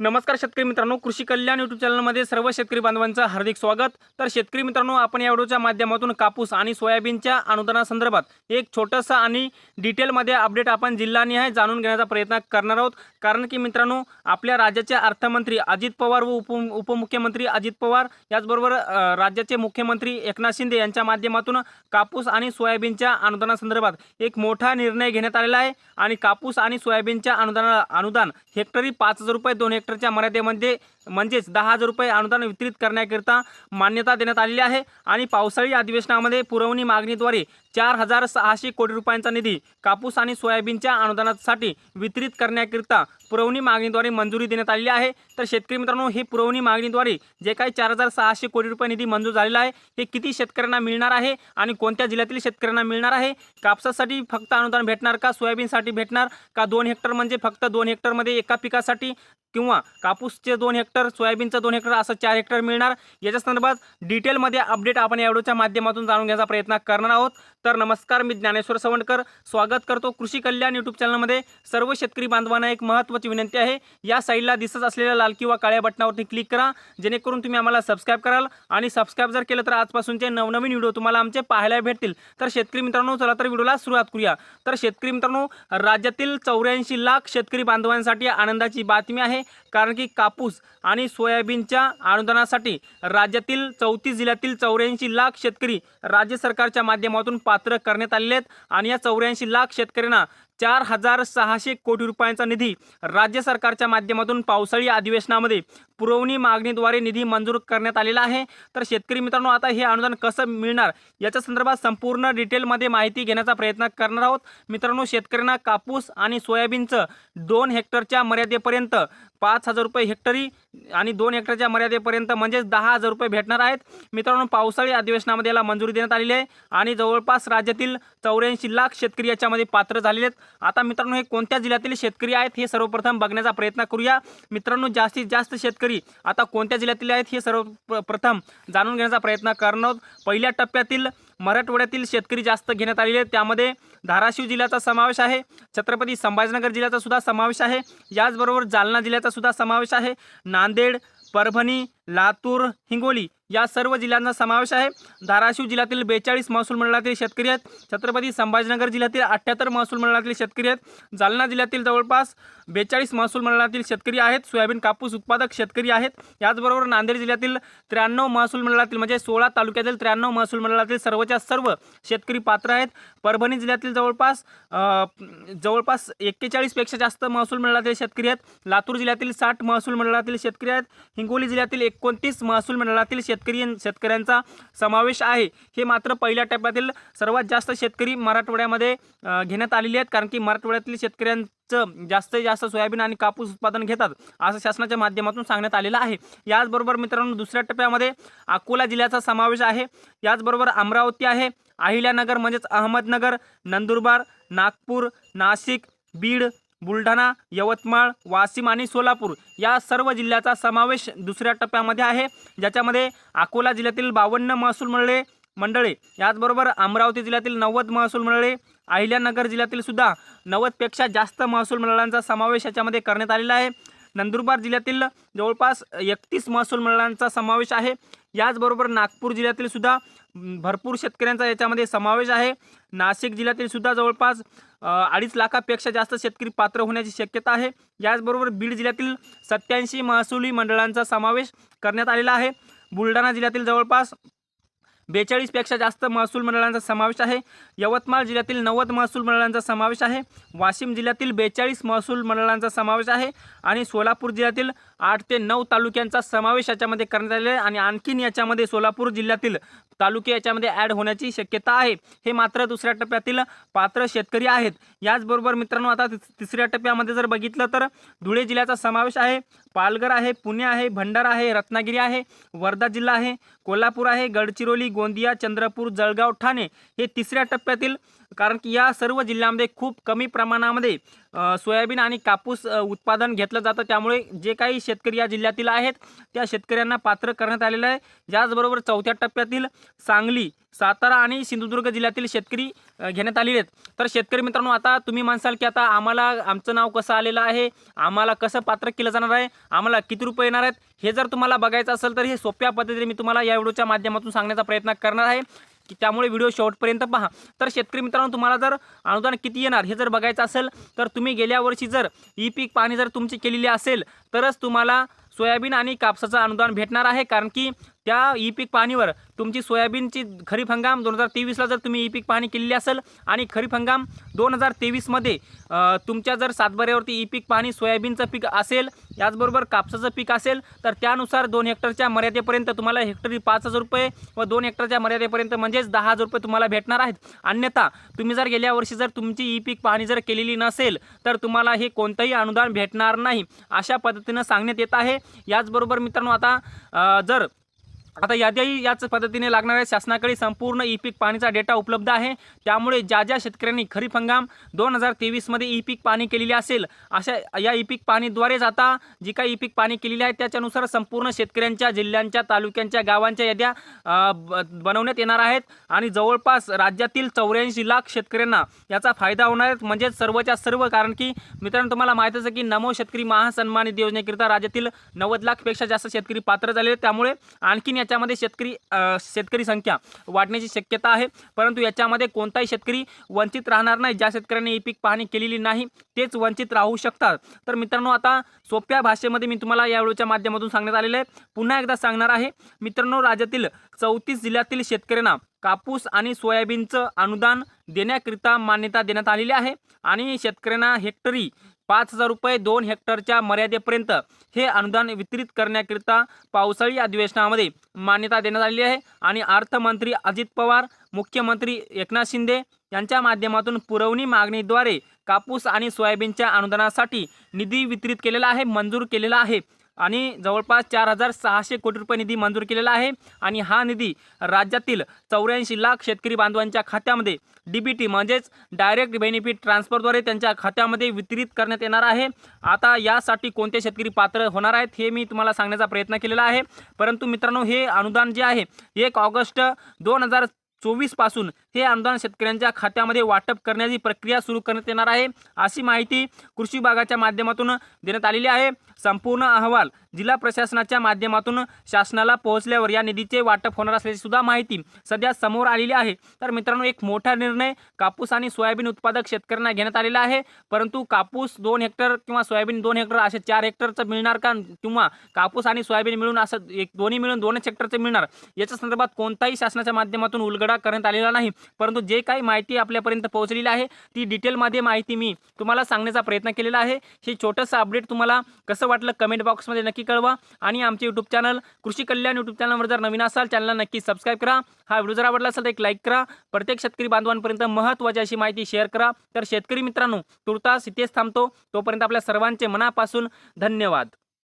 नमस्कार शेतकरी मित्रांनो कृषी कल्याण यूट्यूब चॅनलमध्ये सर्व शेतकरी बांधवांचं हार्दिक स्वागत. तर शेतकरी मित्रांनो आपण या व्हिडिओच्या माध्यमातून कापूस आणि सोयाबीनच्या अनुदानासंदर्भात एक छोटंसं आणि डिटेलमध्ये अपडेट आपण जिल्हानिहाय जाणून घेण्याचा प्रयत्न करणार आहोत. कारण की मित्रांनो आपल्या राज्याचे अर्थमंत्री अजित पवार व उप उपमुख्यमंत्री अजित पवार याचबरोबर राज्याचे मुख्यमंत्री एकनाथ शिंदे यांच्या माध्यमातून कापूस आणि सोयाबीनच्या अनुदानासंदर्भात एक मोठा निर्णय घेण्यात आलेला आहे. आणि कापूस आणि सोयाबीनच्या अनुदाना अनुदान हेक्टरी पाच हजार रुपये दोन हेक्टरच्या मर्यादेमध्ये म्हणजेच दहा हजार रुपये अनुदान वितरित करण्याकरिता मान्यता देण्यात आलेली आहे. आणि पावसाळी अधिवेशनामध्ये पुरवणी मागणीद्वारे चार हजार सहाशे कोटी रुपयांचा निधी कापूस आणि सोयाबीनच्या अनुदानासाठी वितरित करण्याकरिता पुरवणी मागणीद्वारे मंजुरी देण्यात आलेली आहे. तर शेतकरी मित्रांनो हे पुरवणी मागणीद्वारे जे काही चार हजार सहाशे कोटी रुपये निधी मंजूर झालेला आहे हे किती शेतकऱ्यांना मिळणार आहे आणि कोणत्या जिल्ह्यातील शेतकऱ्यांना मिळणार आहे? कापसासाठी फक्त अनुदान भेटणार का? सोयाबीनसाठी भेटणार का? दोन हेक्टर म्हणजे फक्त दोन हेक्टरमध्ये एका पिकासाठी? किंवा कापूसचे दोन हेक्टर सोयाबीनचं दोन हेक्टर असं चार हेक्टर मिळणार? याच्या संदर्भात डिटेलमध्ये अपडेट आपण या व्हिडिओच्या माध्यमातून जाणून घ्यायचा प्रयत्न करणार आहोत. तर नमस्कार मी ज्ञानेश्वर सवंडकर. स्वागत करतो कृषी कल्याण यूट्यूब चॅनलमध्ये सर्व शेतकरी बांधवांना एक महत्त्वाची विनंती आहे. या साईडला दिसत असलेल्या लाल किंवा काळ्या बटनावरती क्लिक करा. जेणेकरून तुम्ही आम्हाला सबस्क्राईब कराल. आणि सबस्क्राईब जर केलं तर आजपासूनचे नवनवीन व्हिडिओ तुम्हाला आमचे पाहायला भेटतील. तर शेतकरी मित्रांनो चला तर व्हिडिओला सुरुवात करूया. तर शेतकरी मित्रांनो राज्यातील चौऱ्याऐंशी लाख शेतकरी बांधवांसाठी आनंदाची बातमी आहे. कारण की कापूस आणि सोयाबीनच्या अनुदानासाठी राज्यातील चौतीस जिल्ह्यातील चौऱ्याऐंशी लाख शेतकरी राज्य सरकारच्या माध्यमातून पात्र करण्यात आलेले आहेत. आणि या चौऱ्याऐंशी लाख शेतकऱ्यांना चार हजार सहाशे कोटी रुपयांचा निधी राज्य सरकारच्या माध्यमातून पावसाळी अधिवेशनामध्ये पुरवणी मागणीद्वारे निधी मंजूर करण्यात आलेला आहे. तर शेतकरी मित्रांनो आता हे अनुदान कसं मिळणार? याच्या संदर्भात संपूर्ण डिटेलमध्ये माहिती घेण्याचा प्रयत्न करणार आहोत. मित्रांनो शेतकऱ्यांना कापूस आणि सोयाबीनचं दोन हेक्टरच्या मर्यादेपर्यंत पाच हजार रुपये हेक्टरी आणि दोन हेक्टरच्या मर्यादेपर्यंत म्हणजेच दहा हजार रुपये भेटणार आहेत. मित्रांनो पावसाळी अधिवेशनामध्ये याला मंजुरी देण्यात आलेली आहे आणि जवळपास राज्यातील चौऱ्याऐंशी लाख शेतकरी याच्यामध्ये पात्र झालेले आहेत. आता मित्रांनो हे कोणत्या जिल्ह्यातील शेतकरी आहेत हे सर्वप्रथम बघण्याचा प्रयत्न करूया. मित्रांनो जास्तीत जास्त शेतकरी आता कोणत्या जिल्ह्यातील आहेत हे सर्व प्र- प्रथम जाणून घेण्याचा प्रयत्न करणार. आहोत पहिल्या टप्प्यातील मराठवाड्यातील शेतकरी जास्त घेण्यात आलेले आहेत. त्यामध्ये धाराशिव जिल्ह्याचा समावेश आहे. छत्रपती संभाजीनगर जिल्ह्याचा सुद्धा समावेश आहे. याचबरोबर जालना जिल्ह्याचा सुद्धा समावेश आहे. नांदेड परभणी लातूर हिंगोली या सर्व जिल्ह्यांचा समावेश आहे. धाराशिव जिल्ह्यातील बेचाळीस महसूल मंडळातील शेतकरी आहेत. छत्रपती संभाजीनगर जिल्ह्यातील अठ्ठ्याहत्तर महसूल मंडळातील शेतकरी आहेत. जालना जिल्ह्यातील जवळपास बेचाळीस महसूल मंडळातील शेतकरी आहेत. सोयाबीन कापूस उत्पादक शेतकरी आहेत. याचबरोबर नांदेड जिल्ह्यातील त्र्याण्णव महसूल मंडळातील म्हणजे सोळा तालुक्यातील त्र्याण्णव महसूल मंडळातील सर्वच्या सर्व शेतकरी पात्र आहेत. परभणी जिल्ह्यातील जवळपास जवळपास एक्केचाळीसपेक्षा जास्त महसूल मंडळातील शेतकरी आहेत. लातूर जिल्ह्यातील साठ महसूल मंडळातील शेतकरी आहेत. हिंगोली जिल्ह्यातील एकोणतीस महसूल मंडळातील शेतकरी शेतकऱ्यांचा समावेश आहे. हे मात्र पहिल्या टप्प्यातील सर्वात जास्त शेतकरी मराठवाड्यामध्ये घेण्यात आलेले आहेत. कारण की मराठवाड्यातील शेतकऱ्यांचं जास्तीत जास्त सोयाबीन आणि कापूस उत्पादन घेतात असं शासनाच्या माध्यमातून सांगण्यात आलेलं आहे. याचबरोबर मित्रांनो दुसऱ्या टप्प्यामध्ये अकोला जिल्ह्याचा समावेश आहे. याचबरोबर अमरावती आहे. अहिल्यानगर म्हणजेच अहमदनगर नंदुरबार नागपूर नाशिक बीड बुलढाणा यवतमाळ वाशिम आणि सोलापूर या सर्व जिल्ह्याचा समावेश दुसऱ्या टप्प्यामध्ये आहे. ज्याच्यामध्ये अकोला जिल्ह्यातील बावन्न महसूल मंडळे मंडळे याचबरोबर अमरावती जिल्ह्यातील नव्वद महसूल मंडळे अहिल्यानगर जिल्ह्यातील सुद्धा नव्वदपेक्षा जास्त महसूल मंडळांचा समावेश याच्यामध्ये करण्यात आलेला आहे. नंदुरबार जिल्ह्यातील जवळपास एकतीस महसूल मंडळांचा समावेश आहे. याचबरोबर नागपूर जिल्ह्यातील सुद्धा भरपूर शेतकऱ्यांचा याच्यामध्ये समावेश आहे. नाशिक जिल्ह्यातील सुद्धा जवळपास अडीच लाखापेक्षा जास्त शेतकरी पात्र होण्याची शक्यता आहे. याचबरोबर बीड जिल्ह्यातील सत्याऐंशी महसुली मंडळांचा समावेश करण्यात आलेला आहे. बुलढाणा जिल्ह्यातील जवळपास बेचाळीसपेक्षा जास्त महसूल मंडळांचा समावेश आहे. यवतमाळ जिल्ह्यातील नव्वद महसूल मंडळांचा समावेश आहे. वाशिम जिल्ह्यातील बेचाळीस महसूल मंडळांचा समावेश आहे आणि सोलापूर जिल्ह्यातील आठ ते नऊ तालुक्यांचा समावेश याच्यामध्ये करण्यात आलेला आहे आणि आणखीन याच्यामध्ये सोलापूर जिल्ह्यातील तालुके याच्यामध्ये ॲड होण्याची शक्यता आहे. हे मात्र दुसऱ्या टप्प्यातील पात्र शेतकरी आहेत. याचबरोबर मित्रांनो आता तिसऱ्या टप्प्यामध्ये जर बघितलं तर धुळे जिल्ह्याचा समावेश आहे. पालघर आहे पुणे आहे भंडारा आहे रत्नागिरी आहे वर्धा जिल्हा आहे कोल्हापूर आहे गडचिरोली गोंदिया चंद्रपूर जळगाव ठाणे हे तिसऱ्या टप्प्यातील कारण की या सर्व जिल्ह्यामध्ये खूप कमी प्रमाणामध्ये सोयाबीन आणि कापूस उत्पादन घेतलं जातं. त्यामुळे जे काही शेतकरी या जिल्ह्यातील आहेत त्या शेतकऱ्यांना पात्र करण्यात आलेलं आहे. याचबरोबर चौथ्या टप्प्यातील सांगली सातारा आणि सिंधुदुर्ग जिल्ह्यातील शेतकरी घेण्यात आलेले आहेत. तर शेतकरी मित्रांनो आता तुम्ही म्हणसाल की आता आम्हाला आमचं नाव कसं आलेलं आहे? आम्हाला कसं पात्र केलं जाणार आहे? आम्हाला किती रुपये येणार आहेत? हे जर तुम्हाला बघायचं असेल तर हे सोप्या पद्धतीने मी तुम्हाला या व्हिडिओच्या माध्यमातून सांगण्याचा प्रयत्न करणार आहे. की त्यामुळे व्हिडिओ शेवटपर्यंत पहा. तर शेतकरी मित्रांनो तुम्हाला जर अनुदान किती येणार हे जर बघायचं असेल तर तुम्ही गेल्या वर्षी जर ई पीक पाणी जर तुमची केलेली असेल तरच तुम्हाला सोयाबीन आणि कापसाचं अनुदान भेटणार आहे. कारण की त्या ई पीक पाणीवर तुमची सोयाबीनची खरीप हंगाम दोन हजार तेवीसला जर तुम्ही ई पीक पाणी केलेली असेल आणि खरीप हंगाम दोन हजार तेवीसमध्ये तुमच्या जर सातबाऱ्यावरती ई पीक पाणी सोयाबीनचं पीक असेल याचबरोबर कापसाचं पीक असेल तर त्यानुसार दोन हेक्टरच्या मर्यादेपर्यंत तुम्हाला हेक्टरी पाच हजार रुपये व दोन हेक्टरच्या मर्यादेपर्यंत म्हणजेच दहा हजार रुपये तुम्हाला भेटणार आहेत. अन्यथा तुम्ही जर गेल्या वर्षी जर तुमची ई पीक पाहणी जर केलेली नसेल तर तुम्हाला हे कोणतंही अनुदान भेटणार नाही अशा पद्धतीनं सांगण्यात येत आहे. याचबरोबर मित्रांनो आता जर आता याद्याही याच पद्धतीने लागणार आहे. शासनाकडे संपूर्ण ई पीक पाणीचा डेटा उपलब्ध आहे. त्यामुळे ज्या ज्या शेतकऱ्यांनी खरीप हंगाम दोन हजार तेवीसमध्ये ई पीक पाणी केलेली असेल अशा या ई पीक पाणीद्वारेच आता जी काही ई पीक पाणी केलेली आहे त्याच्यानुसार संपूर्ण शेतकऱ्यांच्या जिल्ह्यांच्या तालुक्यांच्या गावांच्या याद्या ब- बनवण्यात येणार आहेत. आणि जवळपास राज्यातील चौऱ्याऐंशी लाख शेतकऱ्यांना याचा फायदा होणार आहे. म्हणजेच सर्वच्या सर्व कारण की मित्रांनो तुम्हाला माहीत आहे की नमो शेतकरी महासन्मानित योजनेकरिता राज्यातील नव्वद लाखपेक्षा जास्त शेतकरी पात्र झाले आहेत. त्यामुळे आणखीन याच्यामध्ये शेतकरी शेतकरी संख्या वाढण्याची शक्यता आहे. परंतु याच्यामध्ये कोणताही शेतकरी वंचित राहणार नाही. ज्या शेतकऱ्यांनी ही पीक पाहणी केलेली नाही तेच वंचित राहू शकतात. तर मित्रांनो आता सोप्या भाषेमध्ये मी तुम्हाला या व्हिडिओच्या माध्यमातून सांगण्यात आलेलं आहे. पुन्हा एकदा सांगणार आहे. मित्रांनो राज्यातील चौतीस जिल्ह्यातील शेतकऱ्यांना कापूस आणि सोयाबीनचं अनुदान देण्याकरिता मान्यता देण्यात आलेली आहे. आणि शेतकऱ्यांना हेक्टरी पाच हजार रुपये दोन हेक्टरच्या मर्यादेपर्यंत हे अनुदान वितरित करण्याकरिता पावसाळी अधिवेशनामध्ये मान्यता देण्यात आलेली आहे. आणि अर्थमंत्री अजित पवार मुख्यमंत्री एकनाथ शिंदे यांच्या माध्यमातून पुरवणी मागणीद्वारे कापूस आणि सोयाबीनच्या अनुदानासाठी निधी वितरित केलेला आहे मंजूर केलेला आहे. आणि जवळपास चार हजार सहाशे कोटी रुपये निधी मंजूर केलेला आहे. आणि हा निधी राज्यातील चौऱ्याऐंशी लाख शेतकरी बांधवांच्या खात्यामध्ये डी बी टी म्हणजेच डायरेक्ट बेनिफिट ट्रान्सफरद्वारे त्यांच्या खात्यामध्ये वितरित करण्यात येणार आहे. आता यासाठी कोणते शेतकरी पात्र होणार आहेत हे मी तुम्हाला सांगण्याचा प्रयत्न केलेला आहे. परंतु मित्रांनो हे अनुदान जे आहे एक ऑगस्ट दोन हजार चोवीसपासून हे अनुदान शेतकऱ्यांच्या खात्यामध्ये वाटप करण्याची प्रक्रिया सुरू करण्यात येणार आहे अशी माहिती कृषी विभागाच्या माध्यमातून देण्यात आलेली आहे. संपूर्ण अहवाल जिल्हा प्रशासनाच्या माध्यमातून शासनाला पोहोचल्यावर या निधीचे वाटप होणार असल्याची सुद्धा माहिती सध्या समोर आलेली आहे. तर मित्रांनो एक मोठा निर्णय कापूस आणि सोयाबीन उत्पादक शेतकऱ्यांना घेण्यात आलेला आहे. परंतु कापूस दोन हेक्टर किंवा सोयाबीन दोन हेक्टर असे चार हेक्टरचं मिळणार का किंवा कापूस आणि सोयाबीन मिळून असं एक दोन्ही मिळून दोनच हेक्टरचं मिळणार याच्या संदर्भात कोणताही शासनाच्या माध्यमातून उलगडा करण्यात आलेला नाही. परंतु जे काही माहिती आपल्यापर्यंत पोहोचलेली आहे ती डिटेलमध्ये माहिती मी तुम्हाला सांगण्याचा प्रयत्न केलेला आहे. हे छोटंसं अपडेट तुम्हाला कसं वाटलं कमेंट बॉक्समध्ये नक्की कळवा. आणि आमचे यूट्यूब चॅनल कृषी कल्याण यूट्यूब चॅनलवर जर नवीन असाल चॅनलला नक्की सबस्क्राईब करा. हा व्हिडिओ जर आवडला असेल तर एक लाईक करा. प्रत्येक शेतकरी बांधवांपर्यंत महत्त्वाची अशी माहिती शेअर करा. तर शेतकरी मित्रांनो तुर्तास इथेच थांबतो. तोपर्यंत आपल्या सर्वांचे मनापासून धन्यवाद.